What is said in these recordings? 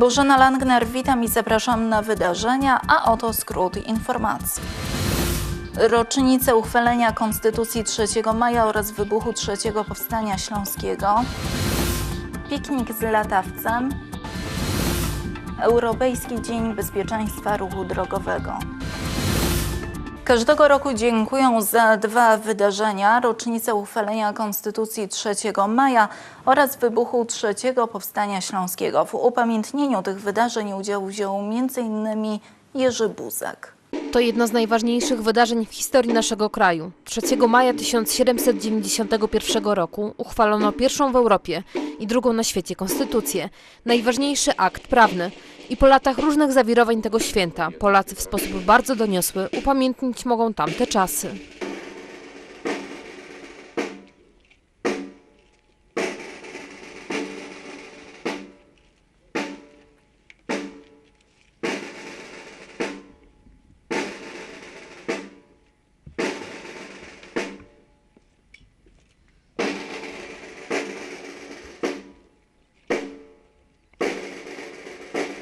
Bożena Langner, witam i zapraszam na wydarzenia, a oto skrót informacji. Rocznicę uchwalenia Konstytucji 3 maja oraz wybuchu III Powstania Śląskiego. Piknik z latawcem. Europejski Dzień Bezpieczeństwa Ruchu Drogowego. Każdego roku dziękuję za dwa wydarzenia: rocznicę uchwalenia Konstytucji 3 maja oraz wybuchu III Powstania Śląskiego. W upamiętnieniu tych wydarzeń udział wziął m.in. Jerzy Buzek. To jedno z najważniejszych wydarzeń w historii naszego kraju. 3 maja 1791 roku uchwalono pierwszą w Europie i drugą na świecie konstytucję. Najważniejszy akt prawny. I po latach różnych zawirowań tego święta Polacy w sposób bardzo doniosły upamiętnić mogą tamte czasy.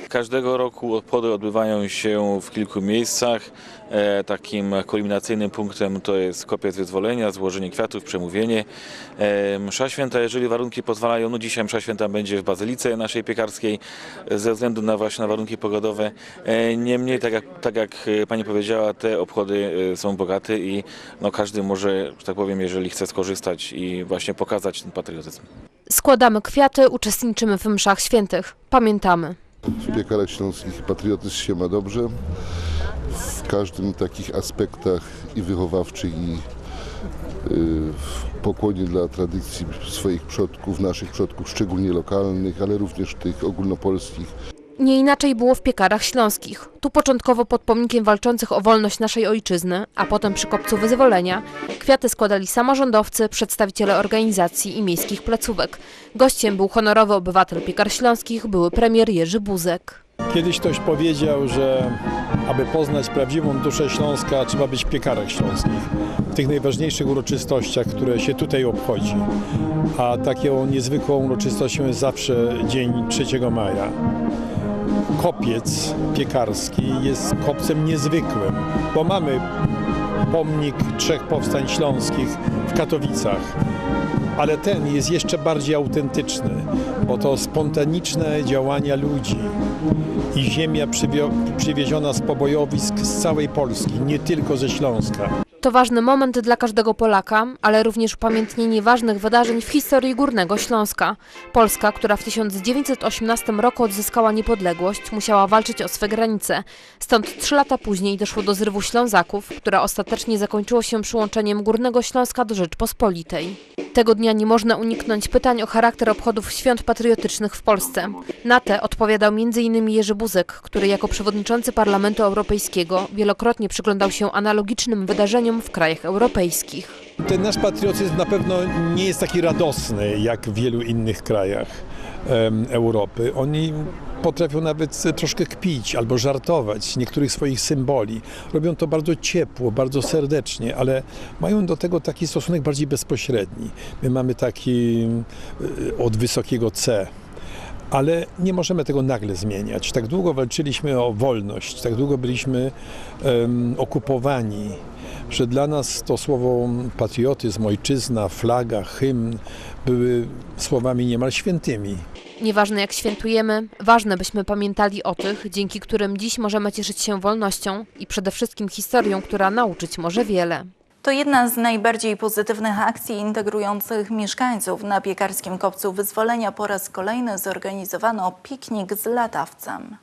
Każdego roku obchody odbywają się w kilku miejscach. E, takim kulminacyjnym punktem to jest kopiec wyzwolenia, złożenie kwiatów, przemówienie. E, msza święta, jeżeli warunki pozwalają, no dzisiaj msza święta będzie w bazylice naszej piekarskiej ze względu na właśnie na warunki pogodowe. E, niemniej, tak jak, tak jak pani powiedziała, te obchody e, są bogate i no, każdy może, że tak powiem, jeżeli chce skorzystać i właśnie pokazać ten patriotyzm. Składamy kwiaty, uczestniczymy w mszach świętych. Pamiętamy. W piekarach śląskich patriotyzm się ma dobrze. W każdym takich aspektach i wychowawczych, i y, w pokłonie dla tradycji swoich przodków, naszych przodków, szczególnie lokalnych, ale również tych ogólnopolskich. Nie inaczej było w piekarach śląskich. Tu początkowo pod pomnikiem walczących o wolność naszej ojczyzny, a potem przy kopcu wyzwolenia, kwiaty składali samorządowcy, przedstawiciele organizacji i miejskich placówek. Gościem był honorowy obywatel piekar śląskich, były premier Jerzy Buzek. Kiedyś ktoś powiedział, że aby poznać prawdziwą duszę Śląska, trzeba być w piekarach śląskich, w tych najważniejszych uroczystościach, które się tutaj obchodzi. A taką niezwykłą uroczystością jest zawsze dzień 3 maja. Kopiec piekarski jest kopcem niezwykłym, bo mamy pomnik trzech powstań śląskich w Katowicach. Ale ten jest jeszcze bardziej autentyczny, bo to spontaniczne działania ludzi i ziemia przywieziona z pobojowisk z całej Polski, nie tylko ze Śląska. To ważny moment dla każdego Polaka, ale również upamiętnienie ważnych wydarzeń w historii Górnego Śląska. Polska, która w 1918 roku odzyskała niepodległość, musiała walczyć o swe granice. Stąd trzy lata później doszło do zrywu Ślązaków, które ostatecznie zakończyło się przyłączeniem Górnego Śląska do Rzeczpospolitej. Tego dnia nie można uniknąć pytań o charakter obchodów świąt patriotycznych w Polsce. Na te odpowiadał m.in. Jerzy Buzek, który jako przewodniczący Parlamentu Europejskiego wielokrotnie przyglądał się analogicznym wydarzeniom w krajach europejskich. Ten nasz patriotyzm na pewno nie jest taki radosny jak w wielu innych krajach Europy. Oni potrafią nawet troszkę kpić albo żartować niektórych swoich symboli. Robią to bardzo ciepło, bardzo serdecznie, ale mają do tego taki stosunek bardziej bezpośredni. My mamy taki y, od wysokiego C. Ale nie możemy tego nagle zmieniać. Tak długo walczyliśmy o wolność, tak długo byliśmy em, okupowani, że dla nas to słowo patriotyzm, ojczyzna, flaga, hymn były słowami niemal świętymi. Nieważne jak świętujemy, ważne byśmy pamiętali o tych, dzięki którym dziś możemy cieszyć się wolnością i przede wszystkim historią, która nauczyć może wiele. To jedna z najbardziej pozytywnych akcji integrujących mieszkańców. Na piekarskim kopcu wyzwolenia po raz kolejny zorganizowano piknik z latawcem.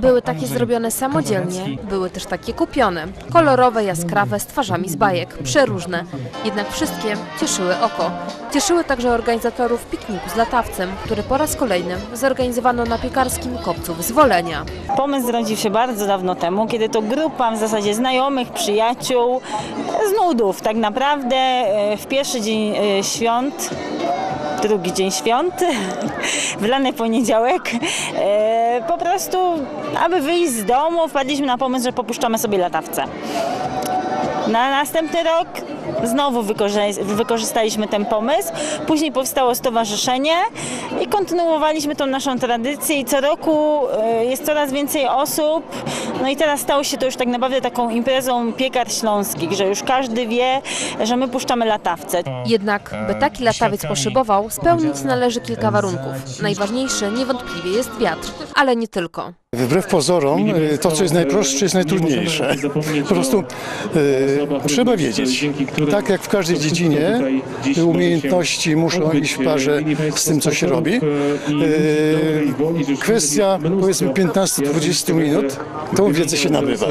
Były takie zrobione samodzielnie, były też takie kupione. Kolorowe, jaskrawe, z twarzami z bajek, przeróżne. Jednak wszystkie cieszyły oko. Cieszyły także organizatorów pikniku z latawcem, który po raz kolejny zorganizowano na piekarskim kopcu wyzwolenia. Pomysł zrodził się bardzo dawno temu, kiedy to grupa w zasadzie znajomych, przyjaciół, z nudów tak naprawdę e, w pierwszy dzień e, świąt, drugi dzień świąt, w lany poniedziałek, e, po prostu, aby wyjść z domu, wpadliśmy na pomysł, że popuszczamy sobie latawce. Na następny rok znowu wykorzys- wykorzystaliśmy ten pomysł. Później powstało stowarzyszenie i kontynuowaliśmy tą naszą tradycję i co roku e, jest coraz więcej osób. No i teraz stało się to już tak naprawdę taką imprezą piekar śląskich, że już każdy wie, że my puszczamy latawce. Jednak, by taki latawiec poszybował, spełnić należy kilka warunków. Najważniejszy niewątpliwie jest wiatr, ale nie tylko. Wbrew pozorom, y, to co jest najprostsze jest najtrudniejsze. Po prostu y, trzeba wiedzieć, tak jak w każdej dziedzinie, y, umiejętności muszą iść w parze z tym, co się robi. Y, kwestia powiedzmy 15-20 minut, tą wiedzę się nabywa.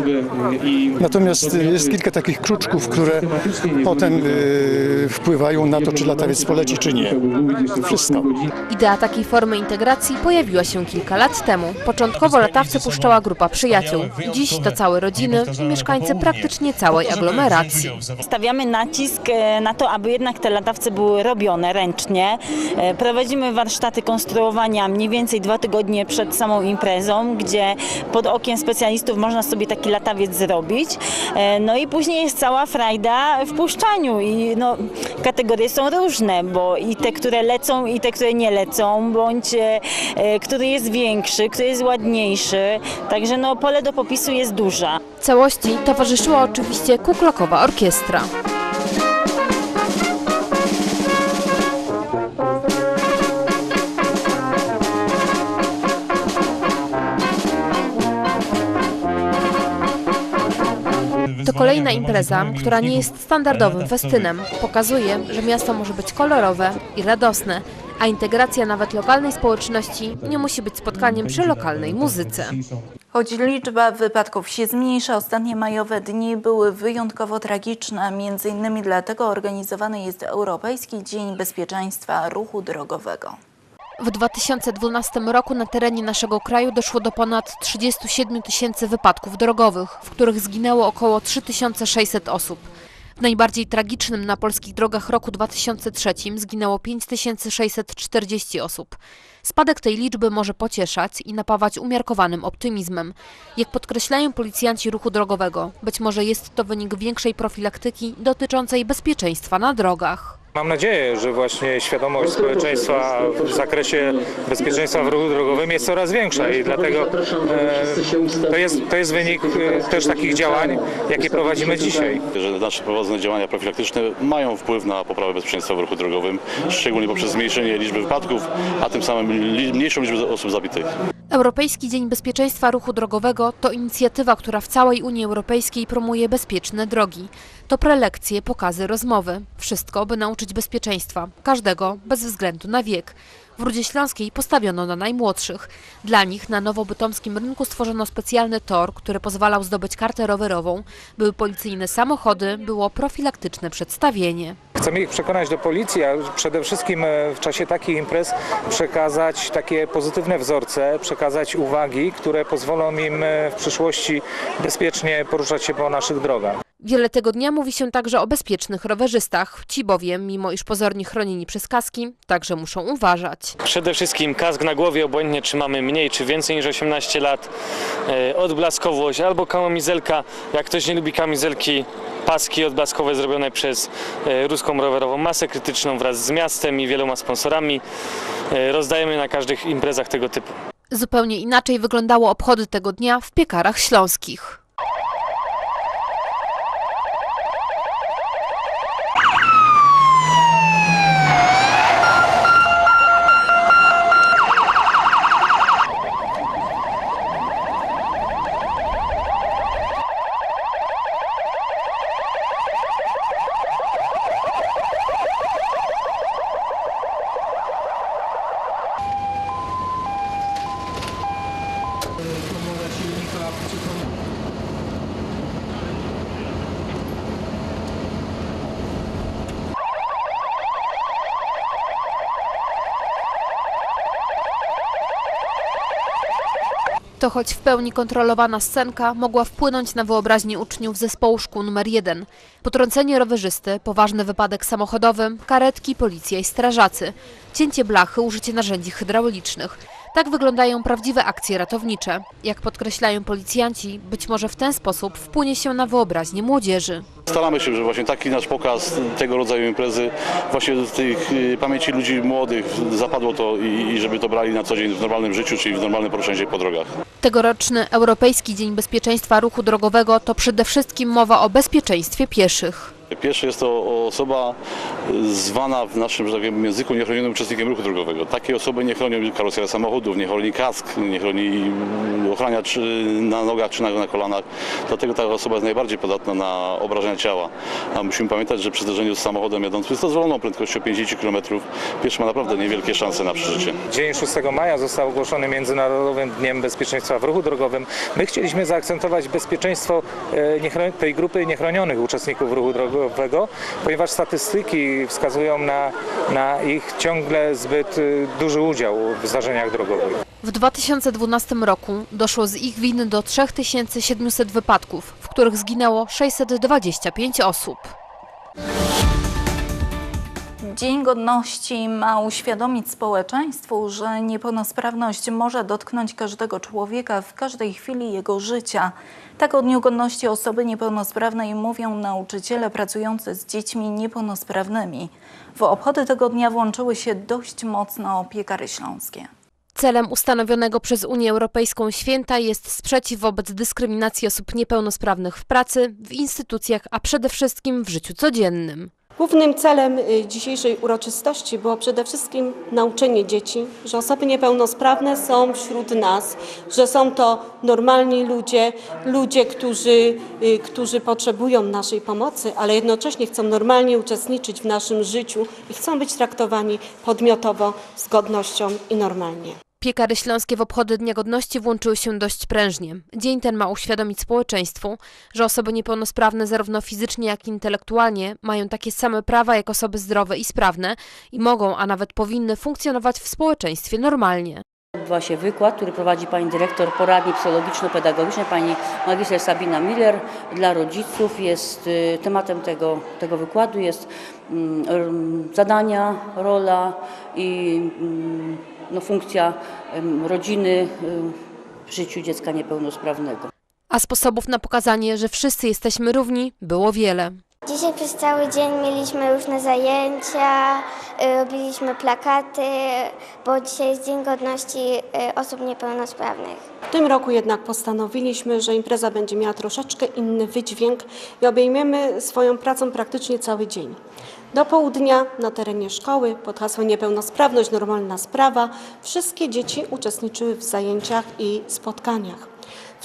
Natomiast y, jest kilka takich kruczków, które potem y, wpływają na to, czy latawiec poleci, czy nie. Wszystko. Idea takiej formy integracji pojawiła się kilka lat temu. Początkowo latawce puszczała grupa przyjaciół. Dziś to całe rodziny i mieszkańcy praktycznie całej aglomeracji. Stawiamy nacisk e, na to, aby jednak te latawce były robione ręcznie. E, Prowadzimy warsztaty konstruowania mniej więcej dwa tygodnie przed samą imprezą, gdzie pod okiem specjalistów można sobie taki latawiec zrobić. E, No i później jest cała frajda w puszczaniu i no, kategorie są różne, bo i te, które lecą i te, które nie lecą, bądź który jest większy, który jest ładniejszy. Także no, pole do popisu jest duża. Całości towarzyszyła oczywiście kuklokowa orkiestra. To kolejna impreza, która nie jest standardowym festynem. Pokazuje, że miasto może być kolorowe i radosne, a integracja nawet lokalnej społeczności nie musi być spotkaniem przy lokalnej muzyce. Choć liczba wypadków się zmniejsza, ostatnie majowe dni były wyjątkowo tragiczne. Między innymi dlatego organizowany jest Europejski Dzień Bezpieczeństwa Ruchu Drogowego. W 2012 roku na terenie naszego kraju doszło do ponad 37 tysięcy wypadków drogowych, w których zginęło około 3600 osób. W najbardziej tragicznym na polskich drogach roku 2003 zginęło 5640 osób. Spadek tej liczby może pocieszać i napawać umiarkowanym optymizmem. Jak podkreślają policjanci ruchu drogowego, być może jest to wynik większej profilaktyki dotyczącej bezpieczeństwa na drogach. Mam nadzieję, że właśnie świadomość społeczeństwa w zakresie bezpieczeństwa w ruchu drogowym jest coraz większa i dlatego e, to, jest, to jest wynik e, też takich działań, jakie prowadzimy dzisiaj. że nasze prowadzone działania profilaktyczne mają wpływ na poprawę bezpieczeństwa w ruchu drogowym, szczególnie poprzez zmniejszenie liczby wypadków, a tym samym mniejszą liczbę osób zabitych. Europejski Dzień Bezpieczeństwa Ruchu Drogowego to inicjatywa, która w całej Unii Europejskiej promuje bezpieczne drogi. To prelekcje, pokazy, rozmowy. Wszystko, by nauczyć bezpieczeństwa. Każdego, bez względu na wiek. W Rudzie Śląskiej postawiono na najmłodszych. Dla nich na nowobytomskim rynku stworzono specjalny tor, który pozwalał zdobyć kartę rowerową. Były policyjne samochody, było profilaktyczne przedstawienie. Chcemy ich przekonać do policji, a przede wszystkim e, w czasie takich imprez przekazać takie pozytywne wzorce, przekazać uwagi, które pozwolą im e, w przyszłości bezpiecznie poruszać się po naszych drogach. Wiele tego dnia mówi się także o bezpiecznych rowerzystach. Ci bowiem, mimo iż pozornie chronieni przez kaski, także muszą uważać. Przede wszystkim kask na głowie, obojętnie czy mamy mniej czy więcej niż 18 lat, e, odblaskowość albo kamizelka. Jak ktoś nie lubi kamizelki, paski odblaskowe zrobione przez e, ruską rowerową masę krytyczną wraz z miastem i wieloma sponsorami. E, Rozdajemy na każdych imprezach tego typu. Zupełnie inaczej wyglądało obchody tego dnia w piekarach śląskich. To choć w pełni kontrolowana scenka mogła wpłynąć na wyobraźnię uczniów zespołu szkół nr 1. Potrącenie rowerzysty, poważny wypadek samochodowy, karetki, policja i strażacy, cięcie blachy, użycie narzędzi hydraulicznych. Tak wyglądają prawdziwe akcje ratownicze. Jak podkreślają policjanci, być może w ten sposób wpłynie się na wyobraźnię młodzieży. Staramy się, że właśnie taki nasz pokaz tego rodzaju imprezy właśnie z tych y, pamięci ludzi młodych zapadło to i, żeby to brali na co dzień w normalnym życiu, czyli w normalnym poruszaniu się po drogach. Tegoroczny Europejski Dzień Bezpieczeństwa Ruchu Drogowego to przede wszystkim mowa o bezpieczeństwie pieszych. Pierwszy jest to osoba zwana w naszym że tak języku niechronionym uczestnikiem ruchu drogowego. Takie osoby nie chronią karoseria samochodów, nie chroni kask, nie chroni ochraniacz na nogach czy na, na kolanach. Dlatego ta osoba jest najbardziej podatna na obrażenia ciała. A musimy pamiętać, że przy zdarzeniu z samochodem jadącym z dozwoloną prędkością 50 km pieszy ma naprawdę niewielkie szanse na przeżycie. Dzień 6 maja został ogłoszony Międzynarodowym Dniem Bezpieczeństwa w Ruchu Drogowym. My chcieliśmy zaakcentować bezpieczeństwo e, tej grupy niechronionych uczestników ruchu drogowego, ponieważ statystyki wskazują na, na ich ciągle zbyt e, duży udział w zdarzeniach drogowych. W 2012 roku doszło z ich winy do 3700 wypadków, w których zginęło 625 osób. Dzień Godności ma uświadomić społeczeństwu, że niepełnosprawność może dotknąć każdego człowieka w każdej chwili jego życia. Tak o Dniu Godności osoby niepełnosprawnej mówią nauczyciele pracujący z dziećmi niepełnosprawnymi. W obchody tego dnia włączyły się dość mocno piekary śląskie. Celem ustanowionego przez Unię Europejską święta jest sprzeciw wobec dyskryminacji osób niepełnosprawnych w pracy, w instytucjach, a przede wszystkim w życiu codziennym. Głównym celem y, dzisiejszej uroczystości było przede wszystkim nauczenie dzieci, że osoby niepełnosprawne są wśród nas, że są to normalni ludzie, ludzie, którzy, y, którzy potrzebują naszej pomocy, ale jednocześnie chcą normalnie uczestniczyć w naszym życiu i chcą być traktowani podmiotowo, z godnością i normalnie. Piekary śląskie w obchody Dnia Godności włączyły się dość prężnie. Dzień ten ma uświadomić społeczeństwu, że osoby niepełnosprawne zarówno fizycznie, jak i intelektualnie mają takie same prawa jak osoby zdrowe i sprawne i mogą, a nawet powinny funkcjonować w społeczeństwie normalnie. Odbywa się wykład, który prowadzi pani dyrektor poradni psychologiczno-pedagogicznej, pani magister Sabina Miller dla rodziców. Jest y, tematem tego, tego wykładu jest mm, zadania, rola i mm, no, funkcja rodziny y, w życiu dziecka niepełnosprawnego. A sposobów na pokazanie, że wszyscy jesteśmy równi, było wiele. Dzisiaj przez cały dzień mieliśmy różne zajęcia, y, robiliśmy plakaty, bo dzisiaj jest Dzień Godności y, Osób Niepełnosprawnych. W tym roku jednak postanowiliśmy, że impreza będzie miała troszeczkę inny wydźwięk i obejmiemy swoją pracą praktycznie cały dzień. Do południa na terenie szkoły pod hasłem Niepełnosprawność normalna sprawa wszystkie dzieci uczestniczyły w zajęciach i spotkaniach.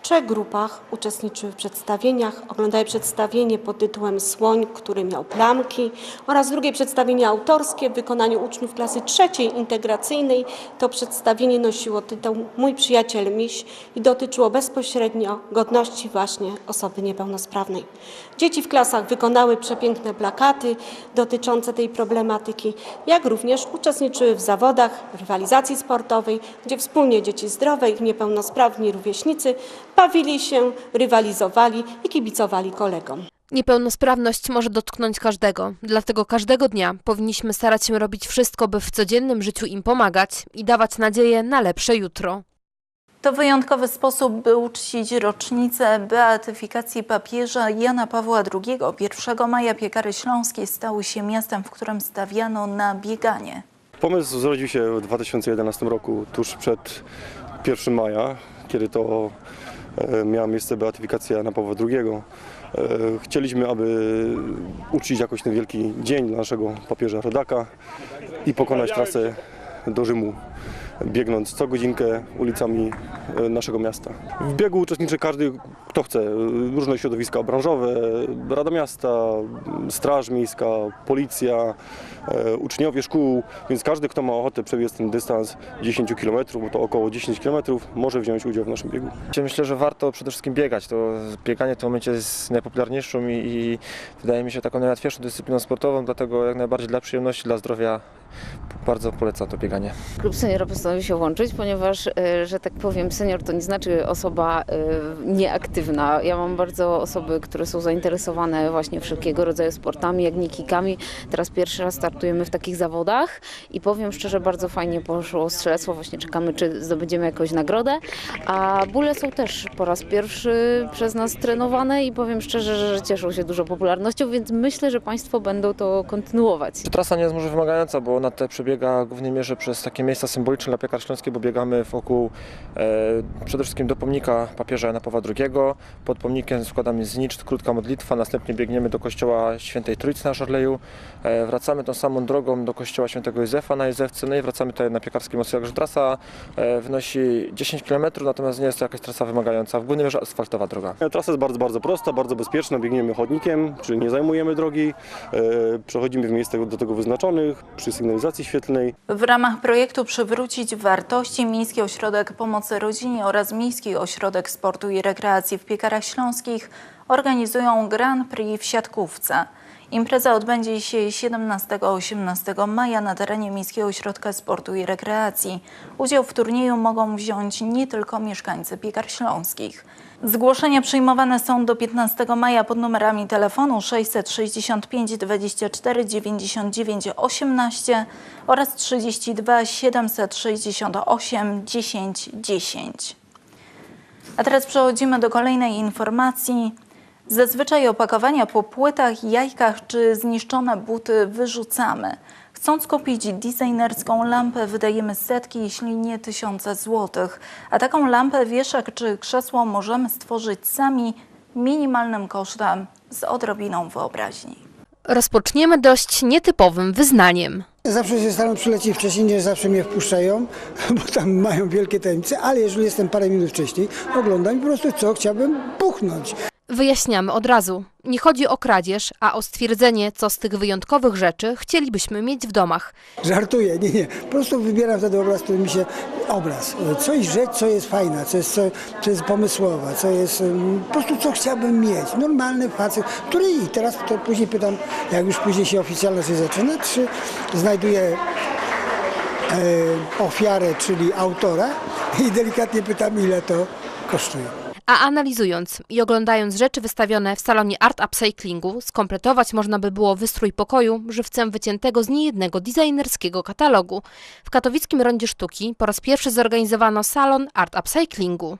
Trzech grupach uczestniczyły w przedstawieniach. Oglądały przedstawienie pod tytułem Słoń, który miał plamki oraz drugie przedstawienie autorskie w wykonaniu uczniów klasy trzeciej integracyjnej. To przedstawienie nosiło tytuł Mój przyjaciel miś i dotyczyło bezpośrednio godności właśnie osoby niepełnosprawnej. Dzieci w klasach wykonały przepiękne plakaty dotyczące tej problematyki, jak również uczestniczyły w zawodach, rywalizacji sportowej, gdzie wspólnie dzieci zdrowe i niepełnosprawni rówieśnicy bawili się, rywalizowali i kibicowali kolegom. Niepełnosprawność może dotknąć każdego, dlatego każdego dnia powinniśmy starać się robić wszystko, by w codziennym życiu im pomagać i dawać nadzieję na lepsze jutro. To wyjątkowy sposób, by uczcić rocznicę beatyfikacji papieża Jana Pawła II. 1 maja Piekary Śląskie stały się miastem, w którym stawiano na bieganie. Pomysł zrodził się w 2011 roku, tuż przed 1 maja, kiedy to miała miejsce beatyfikacja Jana Pawła II. E, Chcieliśmy, aby uczcić jakoś ten wielki dzień dla naszego papieża rodaka i pokonać trasę do Rzymu, biegnąc co godzinkę ulicami e, naszego miasta. W biegu uczestniczy każdy, kto chce. Różne środowiska branżowe, Rada Miasta, Straż Miejska, Policja, e, uczniowie szkół, więc każdy, kto ma ochotę przebiec ten dystans 10 km, bo to około 10 km, może wziąć udział w naszym biegu. Myślę, że warto przede wszystkim biegać. To bieganie w tym momencie jest najpopularniejszą i, i wydaje mi się taką najłatwiejszą dyscypliną sportową, dlatego jak najbardziej dla przyjemności, dla zdrowia bardzo poleca to bieganie. Klub seniora postanowił się łączyć, ponieważ, e, że tak powiem, senior to nie znaczy osoba e, nieaktywna. Ja mam bardzo osoby, które są zainteresowane właśnie wszelkiego rodzaju sportami, jak nie kikami. Teraz pierwszy raz startujemy w takich zawodach i powiem szczerze, bardzo fajnie poszło strzelectwo. Właśnie czekamy, czy zdobędziemy jakąś nagrodę. A bóle są też po raz pierwszy przez nas trenowane i powiem szczerze, że cieszą się dużą popularnością, więc myślę, że Państwo będą to kontynuować. Trasa nie jest może wymagająca, bo ona te przebiega w głównej mierze przez takie miejsca symboliczne dla piekar śląskiej, bo biegamy wokół e, przede wszystkim do pomnika papieża Jana Pawła II. Pod pomnikiem składamy znicz, krótka modlitwa, następnie biegniemy do kościoła Świętej Trójcy na Żarleju. E, wracamy tą samą drogą do kościoła Świętego Józefa na Józefce, no i wracamy tutaj na piekarskim moście. Także trasa e, wynosi 10 km, natomiast nie jest to jakaś trasa wymagająca. W głównej mierze asfaltowa droga. Trasa jest bardzo, bardzo prosta, bardzo bezpieczna. Biegniemy chodnikiem, czyli nie zajmujemy drogi. E, przechodzimy w miejscach do tego wyznaczonych przy sygnalizacji świetlnej. W ramach projektu Przywrócić Wartości Miejski Ośrodek Pomocy Rodzinie oraz Miejski Ośrodek Sportu i Rekreacji w Piekarach Śląskich organizują Grand Prix w siatkówce. Impreza odbędzie się 17-18 maja na terenie Miejskiego Ośrodka Sportu i Rekreacji. Udział w turnieju mogą wziąć nie tylko mieszkańcy Piekar Śląskich. Zgłoszenia przyjmowane są do 15 maja pod numerami telefonu 665 24 99 18 oraz 32 768 10 10. A teraz przechodzimy do kolejnej informacji. Zazwyczaj opakowania po płytach, jajkach czy zniszczone buty wyrzucamy. Chcąc kupić designerską lampę, wydajemy setki, jeśli nie tysiące złotych. A taką lampę, wieszak czy krzesło możemy stworzyć sami minimalnym kosztem z odrobiną wyobraźni. Rozpoczniemy dość nietypowym wyznaniem. Zawsze się staram przylecieć wcześniej, nie zawsze mnie wpuszczają, bo tam mają wielkie tajemnice, ale jeżeli jestem parę minut wcześniej, oglądam i po prostu co chciałbym buchnąć. Wyjaśniamy od razu. Nie chodzi o kradzież, a o stwierdzenie, co z tych wyjątkowych rzeczy chcielibyśmy mieć w domach. Żartuję, nie, nie. Po prostu wybieram wtedy obraz, który mi się... Obraz. Coś rzecz, co jest fajna, co jest, co, co jest pomysłowa, co jest... Po prostu co chciałbym mieć. Normalny facet, który i teraz to później pytam, jak już później się oficjalnie się zaczyna, czy znajduję e, ofiarę, czyli autora i delikatnie pytam, ile to kosztuje. A analizując i oglądając rzeczy wystawione w salonie Art Upcyclingu, skompletować można by było wystrój pokoju żywcem wyciętego z niejednego designerskiego katalogu. W katowickim Rondzie Sztuki po raz pierwszy zorganizowano salon Art Upcyclingu.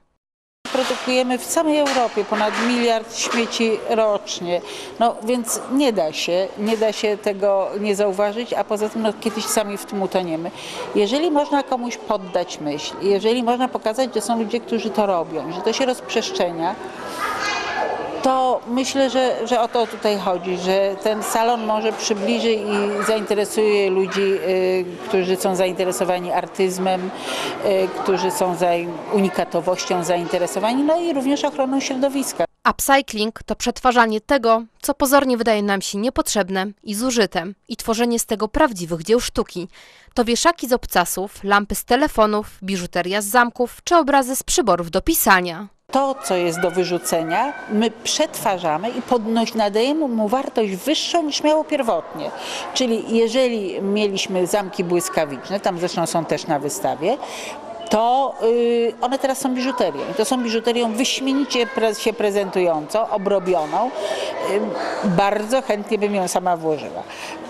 Produkujemy w całej Europie ponad miliard śmieci rocznie, no więc nie da się, nie da się tego nie zauważyć, a poza tym no, kiedyś sami w tym utoniemy. Jeżeli można komuś poddać myśl, jeżeli można pokazać, że są ludzie, którzy to robią, że to się rozprzestrzenia, to myślę, że, że o to tutaj chodzi, że ten salon może przybliży i zainteresuje ludzi, y, którzy są zainteresowani artyzmem, y, którzy są za unikatowością zainteresowani, no i również ochroną środowiska. Upcycling to przetwarzanie tego, co pozornie wydaje nam się niepotrzebne i zużyte, i tworzenie z tego prawdziwych dzieł sztuki. To wieszaki z obcasów, lampy z telefonów, biżuteria z zamków czy obrazy z przyborów do pisania. To, co jest do wyrzucenia, my przetwarzamy i podnoś, nadajemy mu wartość wyższą niż miało pierwotnie. Czyli jeżeli mieliśmy zamki błyskawiczne, tam zresztą są też na wystawie, to y, one teraz są biżuterią. I to są biżuterią wyśmienicie się prezentującą, obrobioną. Y, bardzo chętnie bym ją sama włożyła.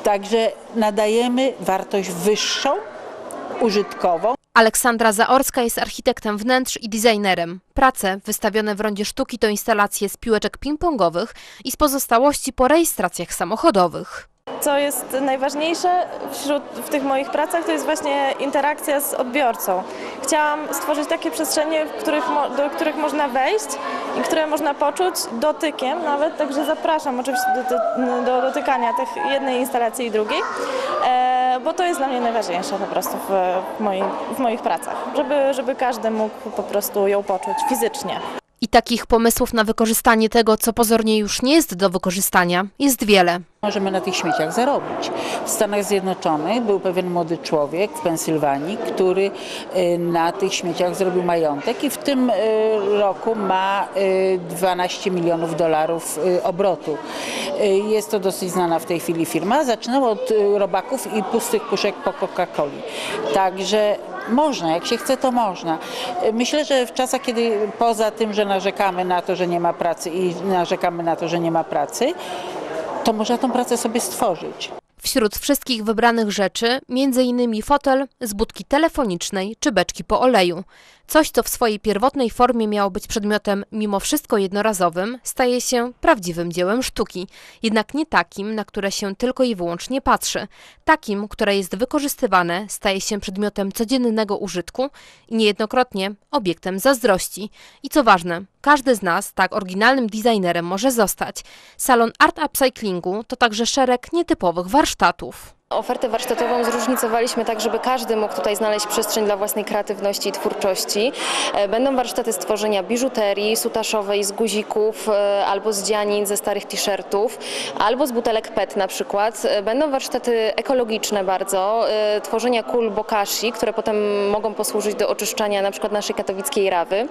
Także nadajemy wartość wyższą, użytkową. Aleksandra Zaorska jest architektem wnętrz i designerem. Prace wystawione w Rondzie Sztuki to instalacje z piłeczek ping-pongowych i z pozostałości po rejestracjach samochodowych. Co jest najważniejsze wśród, w tych moich pracach, to jest właśnie interakcja z odbiorcą. Chciałam stworzyć takie przestrzenie, których, do których można wejść i które można poczuć dotykiem nawet, także zapraszam oczywiście do, do, do dotykania tych jednej instalacji i drugiej, e, bo to jest dla mnie najważniejsze po prostu w, w, moim, w moich pracach, żeby, żeby każdy mógł po prostu ją poczuć fizycznie. I takich pomysłów na wykorzystanie tego, co pozornie już nie jest do wykorzystania, jest wiele. Możemy na tych śmieciach zarobić. W Stanach Zjednoczonych był pewien młody człowiek w Pensylwanii, który y, na tych śmieciach zrobił majątek i w tym y, roku ma y, 12 milionów dolarów y, obrotu. Y, Jest to dosyć znana w tej chwili firma. Zaczynała od y, robaków i pustych puszek po Coca-Coli. Także można, jak się chce, to można. Myślę, że w czasach, kiedy poza tym, że narzekamy na to, że nie ma pracy i narzekamy na to, że nie ma pracy, to można tą pracę sobie stworzyć. Wśród wszystkich wybranych rzeczy, m.in. fotel z budki telefonicznej czy beczki po oleju. Coś, co w swojej pierwotnej formie miało być przedmiotem mimo wszystko jednorazowym, staje się prawdziwym dziełem sztuki. Jednak nie takim, na które się tylko i wyłącznie patrzy. Takim, które jest wykorzystywane, staje się przedmiotem codziennego użytku i niejednokrotnie obiektem zazdrości. I co ważne, każdy z nas tak oryginalnym designerem może zostać. Salon Art Upcyclingu to także szereg nietypowych warsztatów. Ofertę warsztatową zróżnicowaliśmy tak, żeby każdy mógł tutaj znaleźć przestrzeń dla własnej kreatywności i twórczości. E, Będą warsztaty z tworzenia biżuterii sutaszowej z guzików e, albo z dzianin ze starych t-shirtów, albo z butelek PET na przykład. E, Będą warsztaty ekologiczne bardzo, tworzenia kul bokashi, które potem mogą posłużyć do oczyszczania na przykład naszej katowickiej rawy.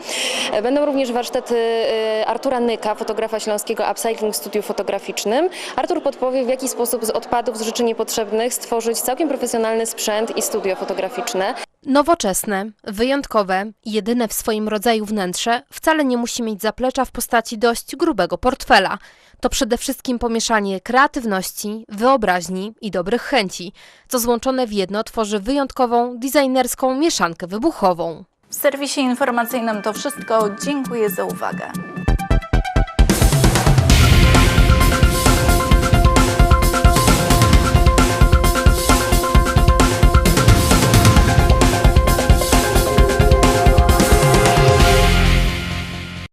Będą również warsztaty Artura Nyka, fotografa śląskiego Upcycling w studiu fotograficznym. Artur podpowie, w jaki sposób z odpadów, z rzeczy niepotrzebnych stworzyć całkiem profesjonalny sprzęt i studio fotograficzne. Nowoczesne, wyjątkowe jedyne w swoim rodzaju wnętrze wcale nie musi mieć zaplecza w postaci dość grubego portfela. To przede wszystkim pomieszanie kreatywności, wyobraźni i dobrych chęci, co złączone w jedno tworzy wyjątkową, designerską mieszankę wybuchową. W serwisie informacyjnym to wszystko. Dziękuję za uwagę.